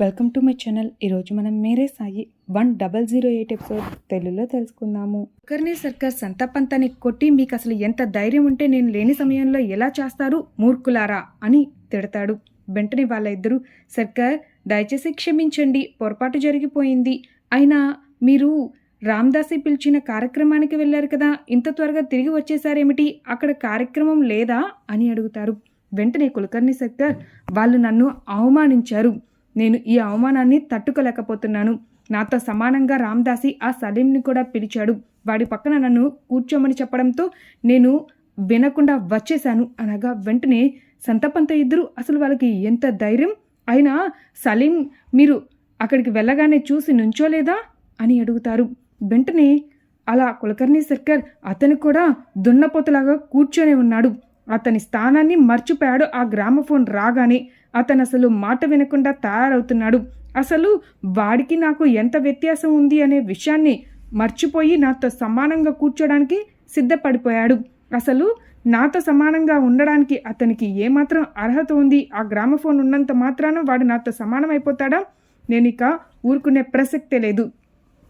Welcome to my channel. ఈరోజు మనం Mere Sai one double zero eight episode తెలుగులో తెలుసుకుందాము. ఒకరిని సర్కార్ సంతపంతని కొట్టి మీకు అసలు ఎంత ధైర్యం ఉంటే నేను లేని సమయంలో ఎలా చేస్తారు మూర్ఖులారా అని తిడతాడు. వెంటనే వాళ్ళ ఇద్దరు సర్కార్ దయచేసి క్షమించండి పొరపాటు జరిగిపోయింది. అయినా మీరు రామ్దాసి పిలిచిన కార్యక్రమానికి వెళ్ళారు కదా ఇంత త్వరగా తిరిగి వచ్చేసారేమిటి? అక్కడ కార్యక్రమం లేదా? అని అడుగుతారు. వెంటనే కులకర్ణి సర్కార్ వాళ్ళు నన్ను అవమానించారు. నేను ఈ అవమానాన్ని తట్టుకోలేకపోతున్నాను. నాతో సమానంగా రామ్దాసి ఆ సలీంని కూడా పిలిచాడు. వాడి పక్కన నన్ను కూర్చోమని చెప్పడంతో నేను వినకుండా వచ్చేశాను. అనగా వెంటనే సంతపంత ఇద్దరు అసలు వాళ్ళకి ఎంత ధైర్యం? అయినా సలీం మీరు అక్కడికి వెళ్ళగానే చూసి నుంచోలేదా? అని అడుగుతారు. వెంటనే అలా కులకర్ణి సర్కర్ అతను కూడా దున్నపోతలాగా కూర్చొని ఉన్నాడు. అతని స్థానాన్ని మర్చిపోయాడు ఆ గ్రామఫోన్ రాగానే. అతను అసలు మాట వినకుండా తయారవుతున్నాడు. అసలు వాడికి నాకు ఎంత వ్యత్యాసం ఉంది అనే విషయాన్ని మర్చిపోయి నాతో సమానంగా కూర్చోడానికి సిద్ధపడిపోయాడు. అసలు నాతో సమానంగా ఉండడానికి అతనికి ఏమాత్రం అర్హత ఉంది? ఆ గ్రామఫోన్ ఉన్నంత మాత్రాన వాడు నాతో సమానం అయిపోతాడా నేను ఇక ఊరుకునే ప్రసక్తే లేదు.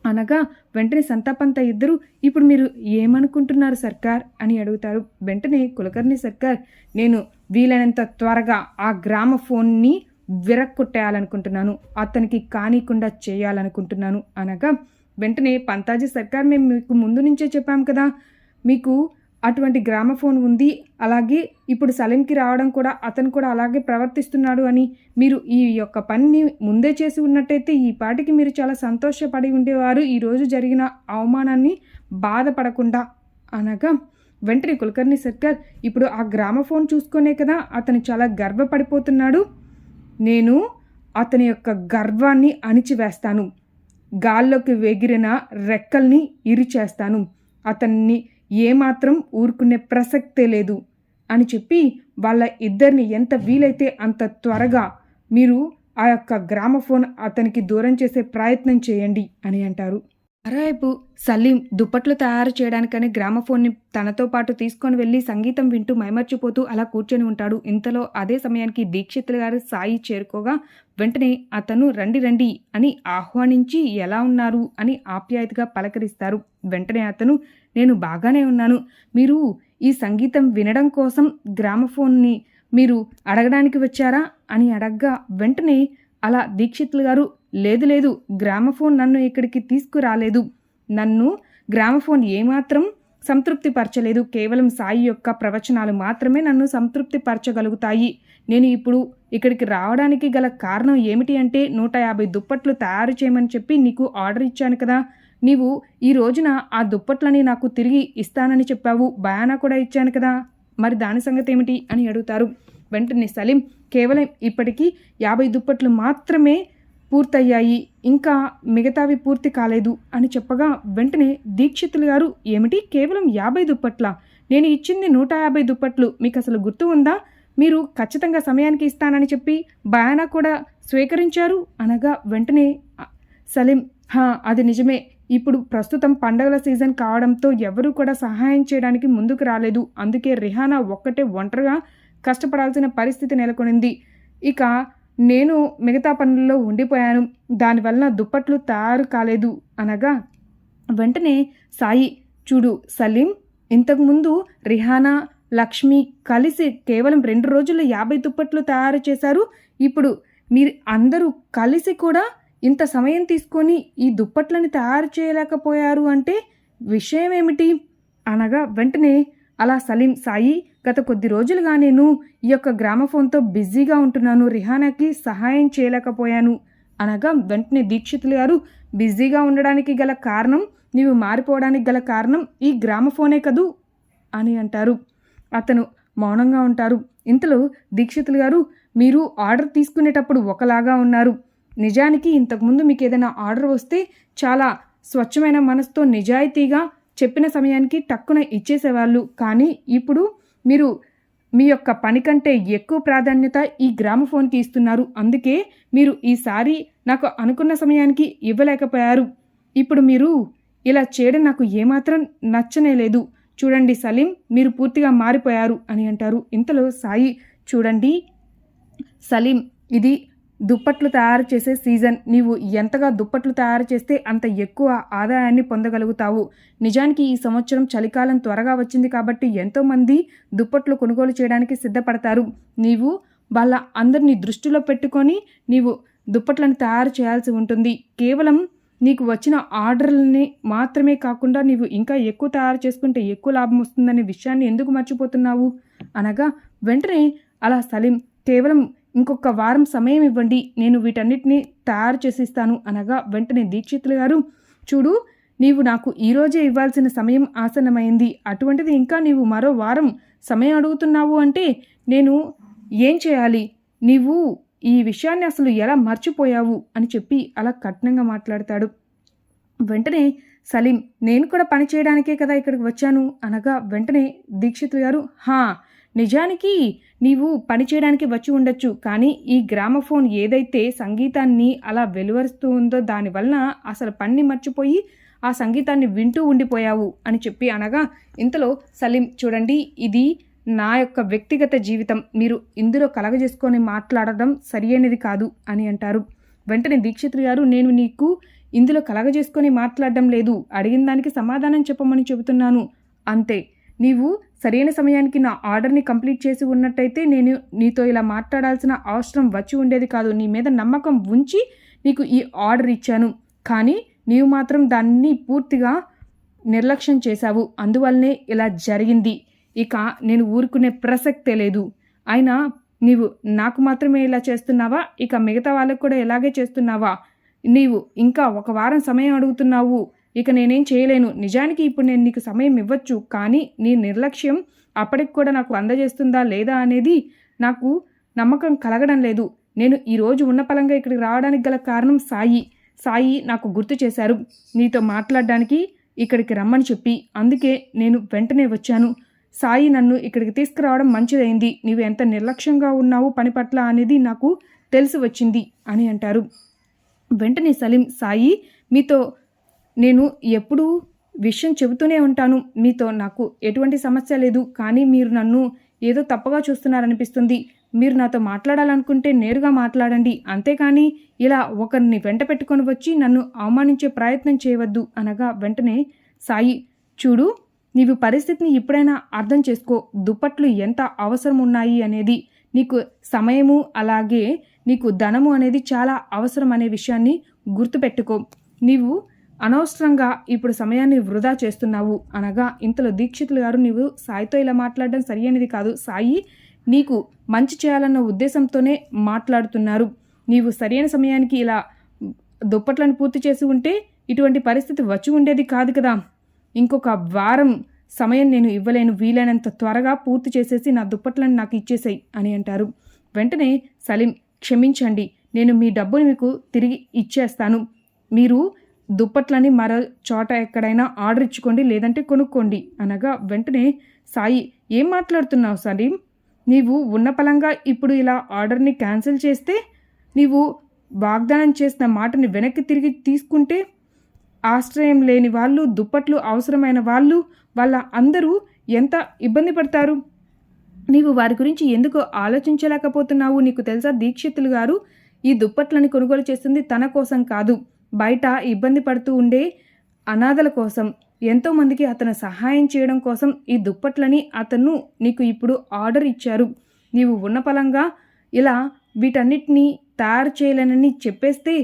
అనగా వెంటనే సంతాపంత ఇద్దరు ఇప్పుడు మీరు ఏమనుకుంటున్నారు సర్కార్? అని అడుగుతారు. వెంటనే కులకర్ణి సర్కార్ నేను వీలైనంత త్వరగా ఆ గ్రామ ఫోన్ని విరక్కొట్టేయాలనుకుంటున్నాను. అతనికి కానికుండా చేయాలనుకుంటున్నాను అనగా వెంటనే పంతాజీ సర్కార్ మేము మీకు ముందు నుంచే చెప్పాం కదా. మీకు అటువంటి గ్రామఫోన్ ఉంది. అలాగే ఇప్పుడు సలీంకి రావడం కూడా అతను కూడా అలాగే ప్రవర్తిస్తున్నాడు అని మీరు ఈ యొక్క పనిని ముందే చేసి ఉన్నట్టయితే ఈ పాటికి మీరు చాలా సంతోషపడి ఉండేవారు. ఈరోజు జరిగిన అవమానాన్ని బాధపడకుండా అనగా వెంటనే కులకర్ణి సర్కార్ ఇప్పుడు ఆ గ్రామఫోన్ చూసుకునే కదా అతను చాలా గర్వపడిపోతున్నాడు. నేను అతని యొక్క గర్వాన్ని అణిచివేస్తాను. గాల్లోకి ఎగిరిన రెక్కల్ని ఇరిచేస్తాను. అతన్ని ఏమాత్రం ఊరుకునే ప్రసక్తే లేదు అని చెప్పి వాళ్ళ ఇద్దరిని ఎంత వీలైతే అంత త్వరగా మీరు ఆ యొక్క గ్రామఫోన్ అతనికి దూరం చేసే ప్రయత్నం చేయండి అని అంటారు. మరోవైపు సలీం దుప్పట్లు తయారు చేయడానికని గ్రామఫోన్ని తనతో పాటు తీసుకొని వెళ్ళి సంగీతం వింటూ మైమర్చిపోతూ అలా కూర్చొని ఉంటాడు. ఇంతలో అదే సమయానికి దీక్షితులు గారు సాయి చేరుకోగా వెంటనే అతను రండి రండి అని ఆహ్వానించి ఎలా ఉన్నారు? అని ఆప్యాయతగా పలకరిస్తారు. వెంటనే అతను నేను బాగానే ఉన్నాను. మీరు ఈ సంగీతం వినడం కోసం గ్రామఫోన్ని మీరు అడగడానికి వచ్చారా? అని అడగ్గా వెంటనే అలా దీక్షితులు గారు లేదు లేదు గ్రామఫోన్ నన్ను ఇక్కడికి తీసుకురాలేదు. నన్ను గ్రామఫోన్ ఏమాత్రం సంతృప్తి పరచలేదు కేవలం సాయి యొక్క ప్రవచనాలు మాత్రమే నన్ను సంతృప్తి పరచగలుగుతాయి నేను ఇప్పుడు ఇక్కడికి రావడానికి గల కారణం ఏమిటి అంటే నూట యాభై దుప్పట్లు తయారు చేయమని చెప్పి నీకు ఆర్డర్ ఇచ్చాను కదా. నీవు ఈ రోజున ఆ దుప్పట్లని నాకు తిరిగి ఇస్తానని చెప్పావు. బయానా కూడా ఇచ్చాను కదా. మరి దాని సంగతి ఏమిటి అని అడుగుతారు. వెంటనే సలీం కేవలం ఇప్పటికీ యాభై దుప్పట్లు మాత్రమే పూర్తయ్యాయి. ఇంకా మిగతావి పూర్తి కాలేదు అని చెప్పగా వెంటనే దీక్షితులు గారు ఏమిటి? కేవలం యాభై దుప్పట్ల? నేను ఇచ్చింది నూట యాభై దుప్పట్లు. మీకు అసలు గుర్తు ఉందా? మీరు ఖచ్చితంగా సమయానికి ఇస్తానని చెప్పి బయానా కూడా స్వీకరించారు? అనగా వెంటనే సలీం హా అది నిజమే. ఇప్పుడు ప్రస్తుతం పండగల సీజన్ కావడంతో ఎవరూ కూడా సహాయం చేయడానికి ముందుకు రాలేదు. అందుకే రిహానా ఒక్కటే ఒంటరిగా కష్టపడాల్సిన పరిస్థితి నెలకొనింది. ఇక నేను మిగతా పనుల్లో ఉండిపోయాను. దానివల్ల దుప్పట్లు తయారు కాలేదు అనగా వెంటనే సాయి చూడు సలీం ఇంతకుముందు రిహానా లక్ష్మి కలిసి కేవలం రెండు రోజుల్లో యాభై దుప్పట్లు తయారు చేశారు. ఇప్పుడు మీరు అందరూ కలిసి కూడా ఇంత సమయం తీసుకొని ఈ దుప్పట్లని తయారు చేయలేకపోయారు అంటే విషయం ఏమిటి అనగా వెంటనే అలా సలీం సాయి గత కొద్ది రోజులుగా నేను ఈ యొక్క గ్రామఫోన్తో బిజీగా ఉంటున్నాను. రిహానాకి సహాయం చేయలేకపోయాను. అనగా వెంటనే దీక్షితులు గారు బిజీగా ఉండడానికి గల కారణం నీవు మారిపోవడానికి గల కారణం ఈ గ్రామఫోనే కదూ అని అంటారు. అతను మౌనంగా ఉంటారు. ఇంతలో దీక్షితులు గారు మీరు ఆర్డర్ తీసుకునేటప్పుడు ఒకలాగా ఉన్నారు. నిజానికి ఇంతకుముందు మీకు ఏదైనా ఆర్డర్ వస్తే చాలా స్వచ్ఛమైన మనసుతో నిజాయితీగా చెప్పిన సమయానికి టక్కున ఇచ్చేసేవాళ్ళు. కానీ ఇప్పుడు మీరు మీ యొక్క పని కంటే ఎక్కువ ప్రాధాన్యత ఈ గ్రామఫోన్కి ఇస్తున్నారు. అందుకే మీరు ఈసారి నాకు అనుకున్న సమయానికి ఇవ్వలేకపోయారు. ఇప్పుడు మీరు ఇలా చేయడం నాకు ఏమాత్రం నచ్చనే లేదు. చూడండి సలీం మీరు పూర్తిగా మారిపోయారు అని అంటారు. ఇంతలో సాయి చూడండి. సలీం ఇది దుప్పట్లు తయారు చేసే సీజన్. నీవు ఎంతగా దుప్పట్లు తయారు చేస్తే అంత ఎక్కువ ఆదాయాన్ని పొందగలుగుతావు. నిజానికి ఈ సంవత్సరం చలికాలం త్వరగా వచ్చింది కాబట్టి ఎంతోమంది దుప్పట్లు కొనుగోలు చేయడానికి సిద్ధపడతారు. నీవు వాళ్ళ అందరినీ దృష్టిలో పెట్టుకొని నీవు దుప్పట్లను తయారు చేయాల్సి ఉంటుంది. కేవలం నీకు వచ్చిన ఆర్డర్లని మాత్రమే కాకుండా నీవు ఇంకా ఎక్కువ తయారు చేసుకుంటే ఎక్కువ లాభం వస్తుందనే విషయాన్ని ఎందుకు మర్చిపోతున్నావు? అనగా వెంటనే అలా సలీం కేవలం ఇంకొక వారం సమయం ఇవ్వండి నేను వీటన్నిటిని తయారు చేసిస్తాను అనగా వెంటనే దీక్షితులు గారు చూడు నీవు నాకు ఈరోజే ఇవ్వాల్సిన సమయం ఆసన్నమైంది. అటువంటిది ఇంకా నీవు మరో వారం సమయం అడుగుతున్నావు అంటే నేను ఏం చేయాలి? నీవు ఈ విషయాన్ని అసలు ఎలా మర్చిపోయావు? అని చెప్పి అలా కఠినంగా మాట్లాడతాడు. వెంటనే సలీం నేను కూడా పని చేయడానికే కదా ఇక్కడికి వచ్చాను అనగా వెంటనే దీక్షిత్ గారు హా నిజానికి నీవు పని చేయడానికి వచ్చి ఉండొచ్చు కానీ ఈ గ్రామఫోన్ ఏదైతే సంగీతాన్ని అలా వెలువరుస్తూ ఉందో దానివలన అసలు పని మర్చిపోయి ఆ సంగీతాన్ని వింటూ ఉండిపోయావు అని చెప్పి అనగా ఇంతలో సలీం చూడండి ఇది నా యొక్క వ్యక్తిగత జీవితం. మీరు ఇందులో కలగజేసుకొని మాట్లాడడం సరియైనది కాదు అని అంటారు. వెంటనే దీక్షితులు గారు నేను నీకు ఇందులో కలగజేసుకొని మాట్లాడడం లేదు. అడిగిన దానికి సమాధానం చెప్పమని చెబుతున్నాను. అంతే. నీవు సరైన సమయానికి నా ఆర్డర్ని కంప్లీట్ చేసి ఉన్నట్టయితే నేను నీతో ఇలా మాట్లాడాల్సిన అవసరం వచ్చి ఉండేది కాదు. నీ మీద నమ్మకం ఉంచి నీకు ఈ ఆర్డర్ ఇచ్చాను. కానీ నీవు మాత్రం దాన్ని పూర్తిగా నిర్లక్ష్యం చేశావు. అందువల్లనే ఇలా జరిగింది. ఇక నేను ఊరుకునే ప్రసక్తే లేదు. అయినా నీవు నాకు మాత్రమే ఇలా చేస్తున్నావా? ఇక మిగతా వాళ్ళకు కూడా ఇలాగే చేస్తున్నావా? నీవు ఇంకా ఒక వారం సమయం అడుగుతున్నావు. ఇక నేనేం చేయలేను. నిజానికి ఇప్పుడు నేను నీకు సమయం ఇవ్వచ్చు కానీ నీ నిర్లక్ష్యం అప్పటికి కూడా నాకు అందజేస్తుందా లేదా అనేది నాకు నమ్మకం కలగడం లేదు. నేను ఈరోజు ఉన్న పలంగా ఇక్కడికి రావడానికి గల కారణం సాయి. సాయి నాకు గుర్తు చేశారు. నీతో మాట్లాడడానికి ఇక్కడికి రమ్మని చెప్పి. అందుకే నేను వెంటనే వచ్చాను. సాయి నన్ను ఇక్కడికి తీసుకురావడం మంచిదైంది. నీవు ఎంత నిర్లక్ష్యంగా ఉన్నావు పని పట్ల అనేది నాకు తెలిసి వచ్చింది అని అంటారు. వెంటనే సలీం సాయి మీతో నేను ఎప్పుడూ విషయం చెబుతూనే ఉంటాను. మీతో నాకు ఎటువంటి సమస్య లేదు. కానీ మీరు నన్ను ఏదో తప్పగా చూస్తున్నారనిపిస్తుంది. మీరు నాతో మాట్లాడాలనుకుంటే నేరుగా మాట్లాడండి. అంతేకాని ఇలా ఒకరిని వెంట పెట్టుకొని వచ్చి నన్ను అవమానించే ప్రయత్నం చేయవద్దు అనగా వెంటనే సాయి చూడు నీవు పరిస్థితిని ఎప్పుడైనా అర్థం చేసుకో. దుప్పట్లు ఎంత అవసరం ఉన్నాయి అనేది నీకు సమయము అలాగే నీకు ధనము అనేది చాలా అవసరం అనే విషయాన్ని గుర్తుపెట్టుకో. నీవు అనవసరంగా ఇప్పుడు సమయాన్ని వృధా చేస్తున్నావు అనగా ఇంతలో దీక్షితులు గారు నీవు సాయితో ఇలా మాట్లాడడం సరైనది కాదు. సాయి నీకు మంచి చేయాలన్న ఉద్దేశంతోనే మాట్లాడుతున్నారు. నీవు సరైన సమయానికి ఇలా దుప్పట్లను పూర్తి చేసి ఉంటే ఇటువంటి పరిస్థితి వచ్చి ఉండేది కాదు కదా. ఇంకొక వారం సమయం నేను ఇవ్వలేను. వీలైనంత త్వరగా పూర్తి చేసేసి నా దుప్పట్లను నాకు ఇచ్చేసాయి అని అంటారు. వెంటనే సలీం క్షమించండి. నేను మీ డబ్బును మీకు తిరిగి ఇచ్చేస్తాను. మీరు దుప్పట్లని మరో చోట ఎక్కడైనా ఆర్డర్ ఇచ్చుకోండి లేదంటే కొనుక్కోండి అనగా వెంటనే సాయి ఏం మాట్లాడుతున్నావు సలీం? నీవు ఉన్న పలంగా ఇప్పుడు ఇలా ఆర్డర్ని క్యాన్సిల్ చేస్తే నీవు వాగ్దానం చేసిన మాటని వెనక్కి తిరిగి తీసుకుంటే ఆశ్రయం లేని వాళ్ళు దుప్పట్లు అవసరమైన వాళ్ళు వాళ్ళ అందరూ ఎంత ఇబ్బంది పడతారు? నీవు వారి గురించి ఎందుకు ఆలోచించలేకపోతున్నావు? నీకు తెలుసా దీక్షితులు గారు ఈ దుప్పట్లని కొనుగోలు చేస్తుంది తన కోసం కాదు. బయట ఇబ్బంది పడుతూ ఉండే అనాథల కోసం ఎంతోమందికి అతను సహాయం చేయడం కోసం ఈ దుప్పట్లని అతను నీకు ఇప్పుడు ఆర్డర్ ఇచ్చారు. నీవు ఉన్న పలంగా ఇలా వీటన్నిటినీ తయారు చేయలేనని చెప్పేస్తే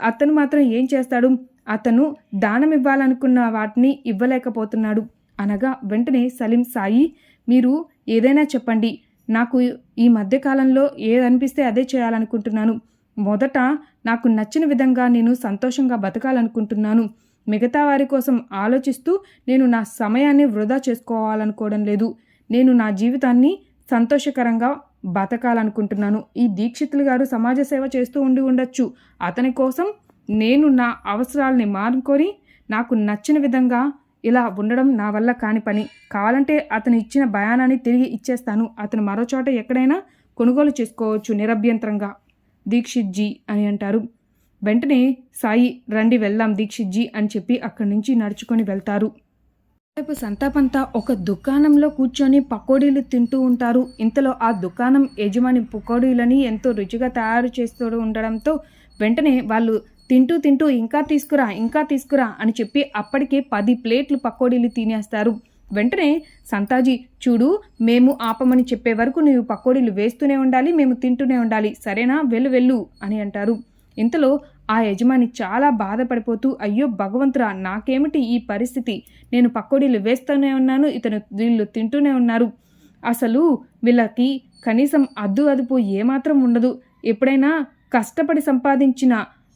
అతను మాత్రం ఏం చేస్తాడు? అతను దానం ఇవ్వాలనుకున్న వాటిని ఇవ్వలేకపోతున్నాడు. అనగా వెంటనే సలీం సాయి మీరు ఏదైనా చెప్పండి. నాకు ఈ మధ్యకాలంలో ఏదనిపిస్తే అదే చేయాలనుకుంటున్నాను. మొదట నాకు నచ్చిన విధంగా నేను సంతోషంగా బతకాలనుకుంటున్నాను. మిగతా వారి కోసం ఆలోచిస్తూ నేను నా సమయాన్ని వృధా చేసుకోవాలనుకోవడం లేదు. నేను నా జీవితాన్ని సంతోషకరంగా బతకాలనుకుంటున్నాను. ఈ దీక్షితులు గారు సమాజ సేవ చేస్తూ ఉండి ఉండొచ్చు. అతని కోసం నేను నా అవసరాలని మానుకొని నాకు నచ్చిన విధంగా ఇలా ఉండడం నా వల్ల కాని పని. కావాలంటే అతను ఇచ్చిన భయానాన్ని తిరిగి ఇచ్చేస్తాను. అతను మరో చోట ఎక్కడైనా కొనుగోలు చేసుకోవచ్చు నిరభ్యంతరంగా. దీక్షిత్ జీ అని అంటారు. వెంటనే సాయి రండి వెళ్దాం దీక్షిత్ జీ అని చెప్పి అక్కడి నుంచి నడుచుకొని వెళ్తారు. రేపు సంతాపంతా ఒక దుకాణంలో కూర్చొని పకోడీలు తింటూ ఉంటారు. ఇంతలో ఆ దుకాణం యజమాని పకోడీలని ఎంతో రుచిగా తయారు చేస్తూ ఉండడంతో వెంటనే వాళ్ళు తింటూ తింటూ ఇంకా తీసుకురా ఇంకా తీసుకురా అని చెప్పి అప్పటికే పది ప్లేట్లు పకోడీలు తినేస్తారు. వెంటనే సంతాజీ చూడు మేము ఆపమని చెప్పే వరకు నీవు పకోడీలు వేస్తూనే ఉండాలి మేము తింటూనే ఉండాలి. సరేనా? వెళ్ళు వెళ్ళు అని అంటారు. ఇంతలో ఆ యజమాని చాలా బాధపడిపోతూ అయ్యో భగవంతురా నాకేమిటి ఈ పరిస్థితి? నేను పకోడీలు వేస్తూనే ఉన్నాను ఇతను వీళ్ళు తింటూనే ఉన్నారు. అసలు వీళ్ళకి కనీసం అద్దు అదుపు ఏమాత్రం ఉండదు. ఎప్పుడైనా కష్టపడి సంపాదించిన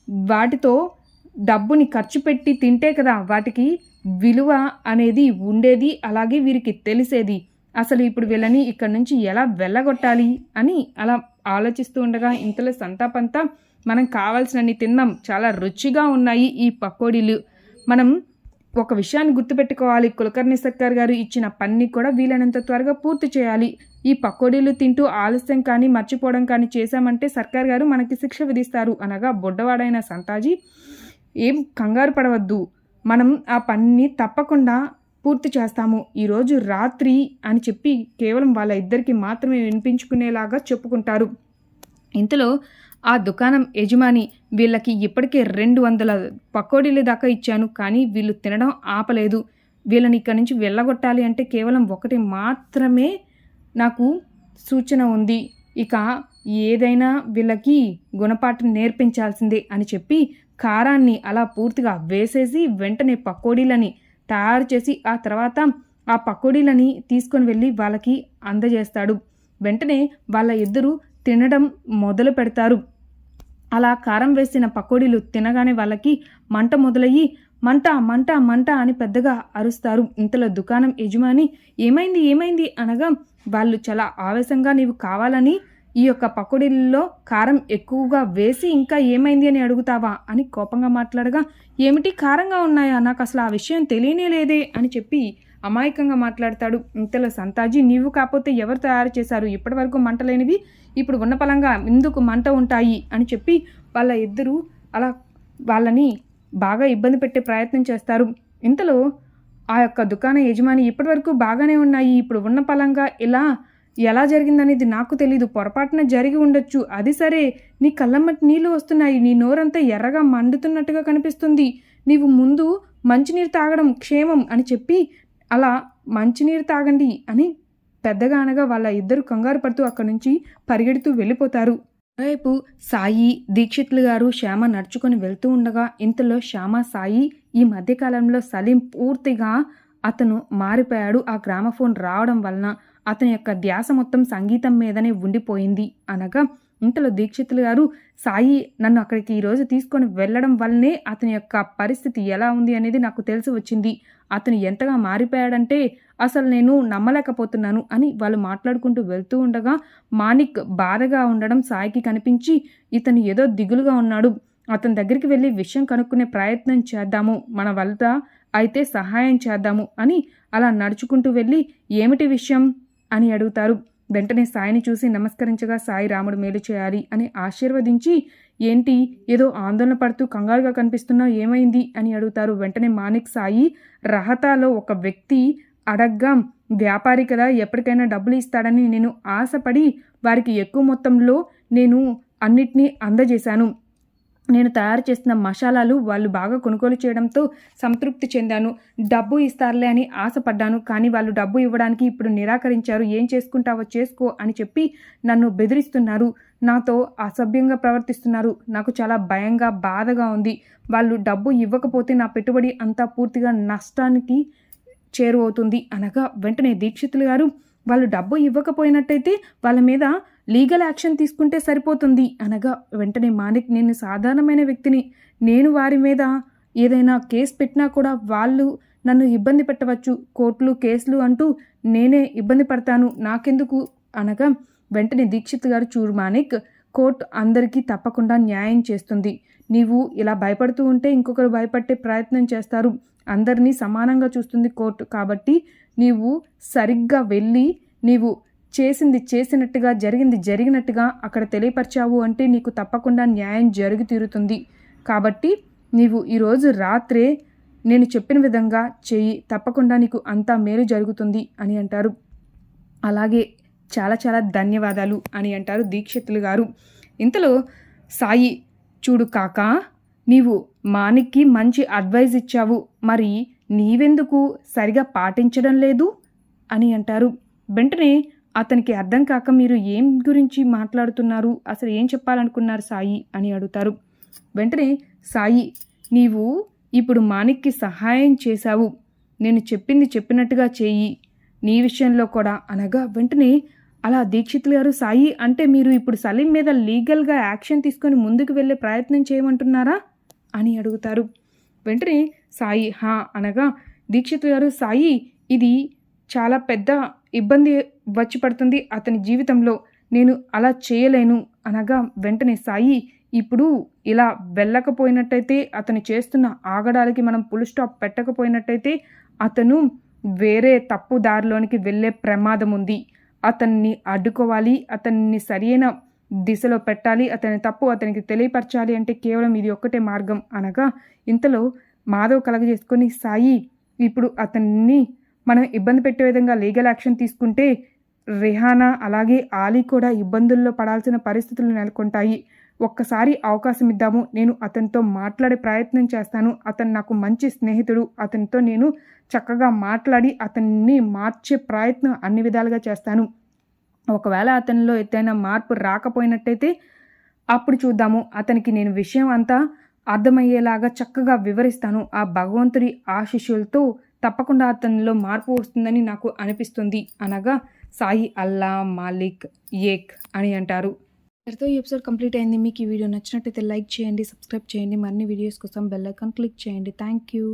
వాటితో డబ్బుని ఖర్చు పెట్టి తింటే కదా వాటికి విలువ అనేది ఉండేది అలాగే వీరికి తెలిసేది. అసలు ఇప్పుడు వీళ్ళని ఇక్కడ నుంచి ఎలా వెళ్ళగొట్టాలి అని అలా ఆలోచిస్తూ ఉండగా ఇంతలో సంతాపంతా మనం కావాల్సినన్ని తిన్నాం చాలా రుచిగా ఉన్నాయి ఈ పకోడీలు. మనం ఒక విషయాన్ని గుర్తుపెట్టుకోవాలి. కులకర్ణి సర్కార్ గారు ఇచ్చిన పని కూడా వీలైనంత త్వరగా పూర్తి చేయాలి. ఈ పకోడీలు తింటూ ఆలస్యం కానీ మర్చిపోవడం కానీ చేశామంటే సర్కార్ గారు మనకి శిక్ష విధిస్తారు. అనగా బొడ్డవాడైన సంతాజీ ఏం కంగారు పడవద్దు. మనం ఆ పనిని తప్పకుండా పూర్తి చేస్తాము. ఈరోజు రాత్రి అని చెప్పి కేవలం వాళ్ళ ఇద్దరికి మాత్రమే వినిపించుకునేలాగా చెప్పుకుంటారు. ఇంతలో ఆ దుకాణం యజమాని వీళ్ళకి ఇప్పటికే రెండు వందల పకోడీలు దాకా ఇచ్చాను కానీ వీళ్ళు తినడం ఆపలేదు. వీళ్ళని ఇక్కడి నుంచి వెళ్ళగొట్టాలి అంటే కేవలం ఒకటి మాత్రమే నాకు సూచన ఉంది. ఇక ఏదైనా వీళ్ళకి గుణపాఠం నేర్పించాల్సిందే అని చెప్పి కారాన్ని అలా పూర్తిగా వేసేసి వెంటనే పకోడీలని తయారు చేసి ఆ తర్వాత ఆ పకోడీలని తీసుకొని వెళ్ళి వాళ్ళకి అందజేస్తాడు. వెంటనే వాళ్ళ ఇద్దరు తినడం మొదలు పెడతారు. అలా కారం వేసిన పకోడీలు తినగానే వాళ్ళకి మంట మొదలయ్యి మంట మంట మంట అని పెద్దగా అరుస్తారు. ఇంతలో దుకాణం యజమాని ఏమైంది ఏమైంది? అనగా వాళ్ళు చాలా ఆవేశంగా నీవు కావాలని ఈ యొక్క పకోడీల్లో కారం ఎక్కువగా వేసి ఇంకా ఏమైంది అని అడుగుతావా? అని కోపంగా మాట్లాడగా ఏమిటి? కారంగా ఉన్నాయా? నాకు అసలు ఆ విషయం తెలియనే లేదే అని చెప్పి అమాయకంగా మాట్లాడతాడు. ఇంతలో సంతాజీ నీవు కాకపోతే ఎవరు తయారు చేశారు? ఇప్పటివరకు మంటలేనివి మంట లేనివి ఇప్పుడు ఉన్న పలంగా ఎందుకు మంట ఉంటాయి అని చెప్పి వాళ్ళ ఇద్దరు అలా వాళ్ళని బాగా ఇబ్బంది పెట్టే ప్రయత్నం చేస్తారు. ఇంతలో ఆ యొక్క దుకాణ యజమాని ఇప్పటివరకు బాగానే ఉన్నాయి. ఇప్పుడు ఉన్న పలంగా ఇలా ఎలా జరిగిందనేది నాకు తెలీదు. పొరపాటున జరిగి ఉండొచ్చు. అది సరే. నీ కళ్ళమ్మటి నీళ్ళు వస్తున్నాయి. నీ నోరంతా ఎర్రగా మండుతున్నట్టుగా కనిపిస్తుంది. నీవు ముందు మంచినీరు తాగడం క్షేమం అని చెప్పి అలా మంచినీరు తాగండి అని పెద్దగా అనగా వాళ్ళ ఇద్దరు కంగారు పడుతూ అక్కడి నుంచి పరిగెడుతూ వెళ్ళిపోతారు. రేపు సాయి దీక్షిత్లు గారు శ్యామ నడుచుకొని వెళ్తూ ఉండగా ఇంతలో శ్యామ సాయి ఈ మధ్యకాలంలో సలీం పూర్తిగా అతను మారిపోయాడు. ఆ గ్రామఫోన్ రావడం వలన అతని యొక్క ధ్యాస మొత్తం సంగీతం మీదనే ఉండిపోయింది అనగా ఇంతలో దీక్షితులు గారు సాయి నన్ను అక్కడికి ఈరోజు తీసుకొని వెళ్ళడం వల్లనే అతని యొక్క పరిస్థితి ఎలా ఉంది అనేది నాకు తెలిసి వచ్చింది. అతను ఎంతగా మారిపోయాడంటే అసలు నేను నమ్మలేకపోతున్నాను అని వాళ్ళు మాట్లాడుకుంటూ వెళ్తూ ఉండగా మానిక్ బాధగా ఉండడం సాయికి కనిపించి ఇతను ఏదో దిగులుగా ఉన్నాడు. అతని దగ్గరికి వెళ్ళి విషయం కనుక్కునే ప్రయత్నం చేద్దాము మన వల్ల అయితే సహాయం చేద్దాము అని అలా నడుచుకుంటూ వెళ్ళి ఏమిటి విషయం? అని అడుగుతారు. వెంటనే సాయిని చూసి నమస్కరించగా సాయి రాముడు మేలు చేయాలి అని ఆశీర్వదించి ఏంటి? ఏదో ఆందోళన పడుతూ కంగారుగా కనిపిస్తున్నావు? ఏమైంది? అని అడుగుతారు. వెంటనే మాణిక్ సాయి రహతాలో ఒక వ్యక్తి అడగ్గా వ్యాపారి కదా ఎప్పటికైనా డబ్బులు ఇస్తాడని నేను ఆశపడి వారికి ఎక్కువ మొత్తంలో నేను అన్నిటినీ అందజేశాను. నేను తయారు చేసిన మసాలాలు వాళ్ళు బాగా కొనుగోలు చేయడంతో సంతృప్తి చెందాను. డబ్బు ఇస్తారులే అని ఆశపడ్డాను. కానీ వాళ్ళు డబ్బు ఇవ్వడానికి ఇప్పుడు నిరాకరించారు. ఏం చేసుకుంటావో చేసుకో అని చెప్పి నన్ను బెదిరిస్తున్నారు. నాతో అసభ్యంగా ప్రవర్తిస్తున్నారు. నాకు చాలా భయంగా బాధగా ఉంది. వాళ్ళు డబ్బు ఇవ్వకపోతే నా పెట్టుబడి అంతా పూర్తిగా నష్టానికి చేరువవుతుంది అనగా వెంటనే దీక్షితులు గారు వాళ్ళు డబ్బు ఇవ్వకపోయినట్టయితే వాళ్ళ మీద లీగల్ యాక్షన్ తీసుకుంటే సరిపోతుంది అనగా వెంటనే మానిక్ నేను సాధారణమైన వ్యక్తిని. నేను వారి మీద ఏదైనా కేసు పెట్టినా కూడా వాళ్ళు నన్ను ఇబ్బంది పెట్టవచ్చు. కోర్టులు కేసులు అంటూ నేనే ఇబ్బంది పడతాను. నాకెందుకు? అనగా వెంటనే దీక్షిత్ గారు చూడు మానిక్ కోర్టు అందరికీ తప్పకుండా న్యాయం చేస్తుంది. నీవు ఇలా భయపడుతూ ఉంటే ఇంకొకరు భయపట్టే ప్రయత్నం చేస్తారు. అందరినీ సమానంగా చూస్తుంది కోర్టు. కాబట్టి నీవు సరిగ్గా వెళ్ళి నీవు చేసింది చేసినట్టుగా జరిగింది జరిగినట్టుగా అక్కడ తెలియపరిచావు అంటే నీకు తప్పకుండా న్యాయం జరిగి తీరుతుంది. కాబట్టి నీవు ఈరోజు రాత్రే నేను చెప్పిన విధంగా చెయ్యి తప్పకుండా నీకు అంతా మేలు జరుగుతుంది అని అంటారు. అలాగే చాలా చాలా ధన్యవాదాలు అని అంటారు దీక్షితులు గారు. ఇంతలో సాయి చూడు కాక నీవు మానికి మంచి అడ్వైజ్ ఇచ్చావు. మరి నీవెందుకు సరిగా పాటించడం లేదు? అని అంటారు. వెంటనే అతనికి అర్థం కాక మీరు ఏం గురించి మాట్లాడుతున్నారు? అసలు ఏం చెప్పాలనుకున్నారు సాయి? అని అడుగుతారు. వెంటనే సాయి నీవు ఇప్పుడు మాణిక్కి సహాయం చేశావు. నేను చెప్పింది చెప్పినట్టుగా చేయి. నీ విషయంలో కూడా అనగా వెంటనే అలా దీక్షితులు గారు సాయి అంటే మీరు ఇప్పుడు సలీం మీద లీగల్గా యాక్షన్ తీసుకొని ముందుకు వెళ్ళే ప్రయత్నం చేయమంటున్నారా? అని అడుగుతారు. వెంటనే సాయి హా అనగా దీక్షితులు గారు సాయి ఇది చాలా పెద్ద ఇబ్బంది వచ్చి పడుతుంది. అతని జీవితంలో నేను అలా చేయలేను అనగా వెంటనే సాయి ఇప్పుడు ఇలా వెళ్ళకపోయినట్టయితే అతను చేస్తున్న ఆగడాలకి మనం పుల్ స్టాప్ పెట్టకపోయినట్టయితే అతను వేరే తప్పు దారిలోనికి వెళ్ళే ప్రమాదం ఉంది. అతన్ని అడ్డుకోవాలి. అతన్ని సరైన దిశలో పెట్టాలి. అతని తప్పు అతనికి తెలియపరచాలి అంటే కేవలం ఇది ఒక్కటే మార్గం. అనగా ఇంతలో మాధవ్ కలగజేసుకొని సాయి ఇప్పుడు అతన్ని మనం ఇబ్బంది పెట్టే విధంగా లీగల్ యాక్షన్ తీసుకుంటే రిహానా అలాగే ఆలీ కూడా ఇబ్బందుల్లో పడాల్సిన పరిస్థితులు నెలకొంటాయి. ఒక్కసారి అవకాశం ఇద్దాము. నేను అతనితో మాట్లాడే ప్రయత్నం చేస్తాను. అతను నాకు మంచి స్నేహితుడు. అతనితో నేను చక్కగా మాట్లాడి అతన్ని మార్చే ప్రయత్నం అన్ని విధాలుగా చేస్తాను. ఒకవేళ అతనిలో ఎత్తైన మార్పు రాకపోయినట్టయితే అప్పుడు చూద్దాము. అతనికి నేను విషయం అంతా అర్థమయ్యేలాగా చక్కగా వివరిస్తాను. ఆ భగవంతుడి ఆశిష్యులతో తప్పకుండా అతనిలో మార్పు వస్తుందని నాకు అనిపిస్తుంది. అనగా సాయి అల్లా మాలిక్ ఏక్ అని అంటారు. ఇక్కడితో ఈ ఎపిసోడ్ కంప్లీట్ అయింది. మీకు ఈ వీడియో నచ్చినట్టయితే లైక్ చేయండి సబ్స్క్రైబ్ చేయండి. మరిన్ని వీడియోస్ కోసం బెల్ ఐకాన్ క్లిక్ చేయండి. Thank you.